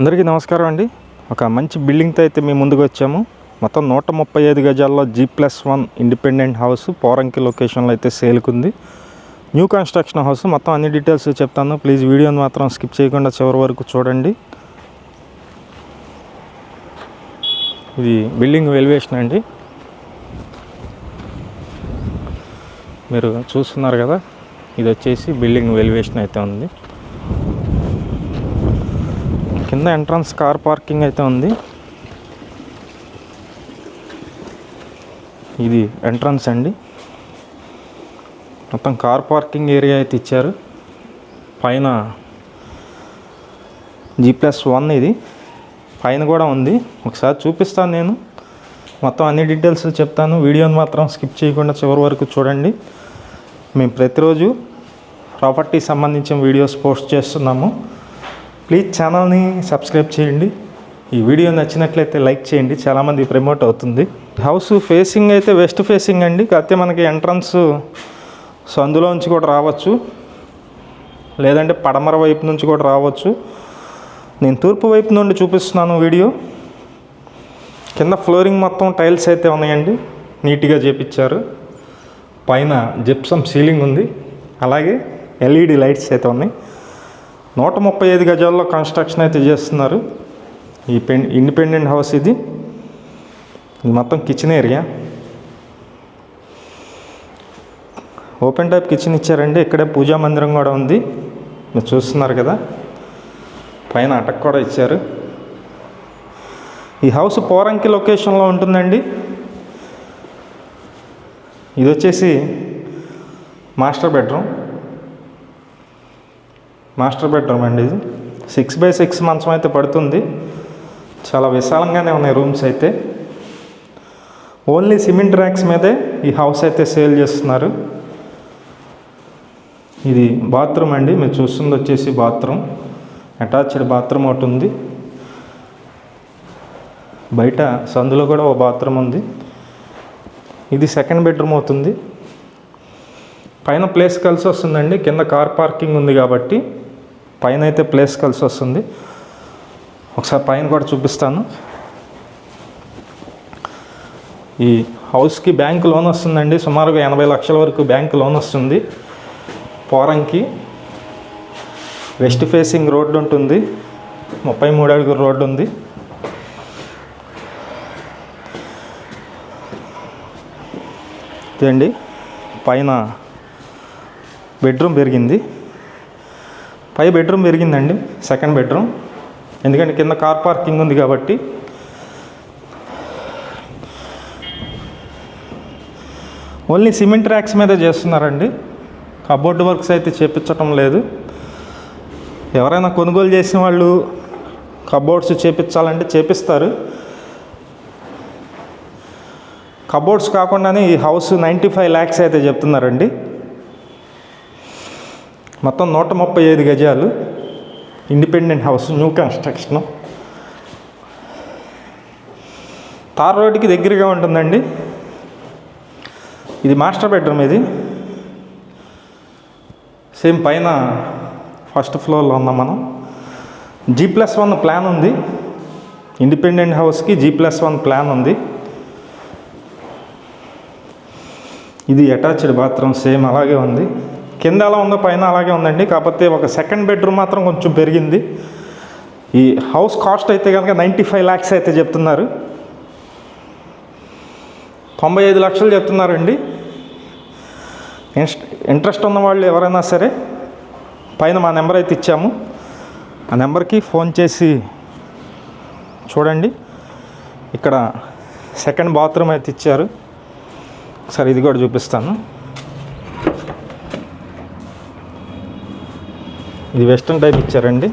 అందరికీ నమస్కారం అండి. ఒక మంచి బిల్డింగ్తో అయితే మేము ముందుకు వచ్చాము. మొత్తం నూట ముప్పై ఐదు గజాల్లో G plus one independent house Poranki లొకేషన్లో అయితే సేల్కుంది. న్యూ కన్స్ట్రక్షన్ హౌస్ మొత్తం అన్ని డీటెయిల్స్ చెప్తాను. ప్లీజ్ వీడియోని మాత్రం స్కిప్ చేయకుండా చివరి వరకు చూడండి. ఇది బిల్డింగ్ వెలివేషన్ అండి. మీరు చూస్తున్నారు కదా ఇది వచ్చేసి బిల్డింగ్ వెలివేషన్ అయితే ఉంది. కింద ఎంట్రన్స్ కార్ పార్కింగ్ అయితే ఉంది. ఇది ఎంట్రన్స్ అండి. మొత్తం కార్ పార్కింగ్ ఏరియా అయితే ఇచ్చారు. పైన జీ ప్లస్ వన్ ఇది. పైన కూడా ఉంది. ఒకసారి చూపిస్తాను నేను. మొత్తం అన్ని డీటెయిల్స్ చెప్తాను. వీడియోని మాత్రం స్కిప్ చేయకుండా చివరి వరకు చూడండి. మేము ప్రతిరోజు ప్రాపర్టీ సంబంధించిన వీడియోస్ పోస్ట్ చేస్తున్నాము. ప్లీజ్ ఛానల్ని సబ్స్క్రైబ్ చేయండి. ఈ వీడియో నచ్చినట్లయితే లైక్ చేయండి. చాలామంది ప్రమోట్ అవుతుంది. హౌస్ ఫేసింగ్ అయితే వెస్ట్ ఫేసింగ్ అండి. కాకపోతే మనకి ఎంట్రన్స్ సో అందులో నుంచి కూడా రావచ్చు. లేదంటే పడమర వైపు నుంచి కూడా రావచ్చు. నేను తూర్పు వైపు నుండి చూపిస్తున్నాను వీడియో. కింద ఫ్లోరింగ్ మొత్తం టైల్స్ అయితే ఉన్నాయండి. నీట్గా చేపించారు. పైన జిప్సమ్ సీలింగ్ ఉంది. అలాగే ఎల్ఈడి లైట్స్ అయితే ఉన్నాయి. నూట ముప్పై ఐదు గజాల్లో కన్స్ట్రక్షన్ అయితే చేస్తున్నారు. ఈ పెన్ ఇండిపెండెంట్ హౌస్ ఇది. ఇది మొత్తం kitchen area open type kitchen ఇచ్చారండి. ఇక్కడే పూజా మందిరం కూడా ఉంది. మీరు చూస్తున్నారు కదా. పైన అటక్ కూడా ఇచ్చారు. ఈ హౌస్ పోరంకి లొకేషన్లో ఉంటుందండి. ఇది వచ్చేసి మాస్టర్ బెడ్రూమ్. మాస్టర్ బెడ్రూమ్ అండి ఇది. సిక్స్ బై సిక్స్ మంచం అయితే పడుతుంది. చాలా విశాలంగానే ఉన్నాయి రూమ్స్ అయితే. ఓన్లీ సిమెంట్ ర్యాక్స్ మీదే ఈ హౌస్ అయితే సేల్ చేస్తున్నారు. ఇది బాత్రూమ్ అండి. మీరు చూస్తుంది వచ్చేసి బాత్రూమ్ అటాచ్డ్ బాత్రూమ్ ఒకటి ఉంది. బయట సందులో కూడా ఒక బాత్రూమ్ ఉంది. ఇది సెకండ్ బెడ్రూమ్ అవుతుంది. పైన ప్లేస్ కలిసి వస్తుందండి. కింద కార్ పార్కింగ్ ఉంది కాబట్టి. పైన అయితే ప్లేస్ కలిసి వస్తుంది. ఒకసారి పైన కూడా చూపిస్తాను. ఈ హౌస్కి బ్యాంక్ లోన్ వస్తుందండి. సుమారుగా ఎనభై లక్షల వరకు బ్యాంక్ లోన్ వస్తుంది. పోరంకి వెస్ట్ ఫేసింగ్ రోడ్డు ఉంటుంది. ముప్పై మూడు అడుగుల రోడ్డు ఉంది. ఇదండి? పైన బెడ్రూమ్ పెరిగింది. పై బెడ్రూమ్ పెరిగిందండి సెకండ్ బెడ్రూమ్. ఎందుకంటే కింద కార్ పార్కింగ్ ఉంది కాబట్టి. ఓన్లీ సిమెంట్ ర్యాక్స్ మీద చేస్తున్నారండి. కబోర్డ్ వర్క్స్ అయితే చేపించటం లేదు. ఎవరైనా కొనుగోలు చేసిన వాళ్ళు కబోర్డ్స్ చేపించాలంటే చేపిస్తారు. కబోర్డ్స్ కాకుండానే ఈ హౌస్ నైంటీ ఫైవ్ ల్యాక్స్ అయితే చెప్తున్నారండి. మొత్తం నూట ముప్పై ఐదు గజాలు independent house new construction. Tar రోడ్డుకి దగ్గరగా ఉంటుందండి. ఇది మాస్టర్ బెడ్రూమ్ ఇది. సేమ్ పైన ఫస్ట్ ఫ్లోర్లో ఉన్నాం మనం. జీ ప్లస్ వన్ ప్లాన్ ఉంది. ఇండిపెండెంట్ హౌస్కి జీ ప్లస్ వన్ ప్లాన్ ఉంది. ఇది అటాచ్డ్ బాత్రూమ్ సేమ్ అలాగే ఉంది. కింద ఎలా ఉందో పైన అలాగే ఉందండి. కాకపోతే ఒక సెకండ్ బెడ్రూమ్ మాత్రం కొంచెం పెరిగింది. ఈ హౌస్ కాస్ట్ అయితే కనుక నైంటీ ఫైవ్ ల్యాక్స్ అయితే చెప్తున్నారు. తొంభై ఐదు లక్షలు చెప్తున్నారండి. ఇంట్రెస్ట్ ఉన్న వాళ్ళు ఎవరైనా సరే పైన మా నెంబర్ అయితే ఇచ్చాము. ఆ నెంబర్కి ఫోన్ చేసి చూడండి. ఇక్కడ సెకండ్ బాత్రూమ్ అయితే ఇచ్చారు. సరే ఇది కూడా చూపిస్తాను. ఇది వెస్ట్రన్ టైప్ ఇచ్చారండి.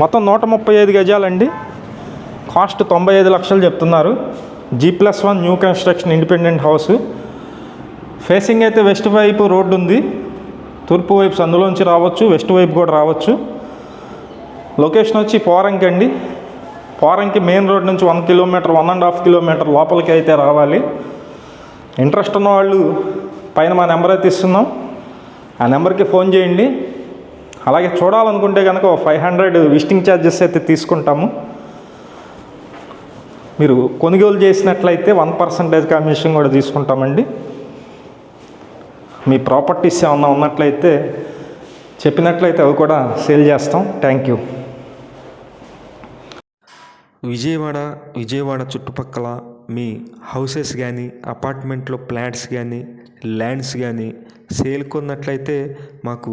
మొత్తం నూట ముప్పై ఐదు గజాలండి. కాస్ట్ తొంభై ఐదు లక్షలు చెప్తున్నారు. G plus one new construction independent house facing అయితే వెస్ట్ వైపు రోడ్డు ఉంది. తూర్పు వైపు సందులోంచి రావచ్చు వెస్ట్ వైపు కూడా రావచ్చు. లొకేషన్ వచ్చి పోరంకి అండి. పోరంకి మెయిన్ రోడ్ నుంచి one kilometre one and half kilometre లోపలికి అయితే రావాలి. ఇంట్రెస్ట్ ఉన్న వాళ్ళు పైన మా నెంబర్ అయితే ఇస్తున్నాం. ఆ నెంబర్కి ఫోన్ చేయండి. అలాగే చూడాలనుకుంటే కనుక ఫైవ్ హండ్రెడ్ విజిటింగ్ ఛార్జెస్ అయితే తీసుకుంటాము. మీరు కొనుగోలు చేసినట్లయితే వన్ పర్సంటేజ్ కమిషన్ కూడా తీసుకుంటామండి. మీ ప్రాపర్టీస్ ఏమన్నా ఉన్నట్లయితే చెప్పినట్లయితే అవి కూడా సేల్ చేస్తాం. థ్యాంక్ యూ విజయవాడ విజయవాడ చుట్టుపక్కల మీ హౌసెస్ కానీ అపార్ట్మెంట్లో ప్లాట్స్ కానీ ల్యాండ్స్ కానీ సేల్ కొన్నట్లయితే మాకు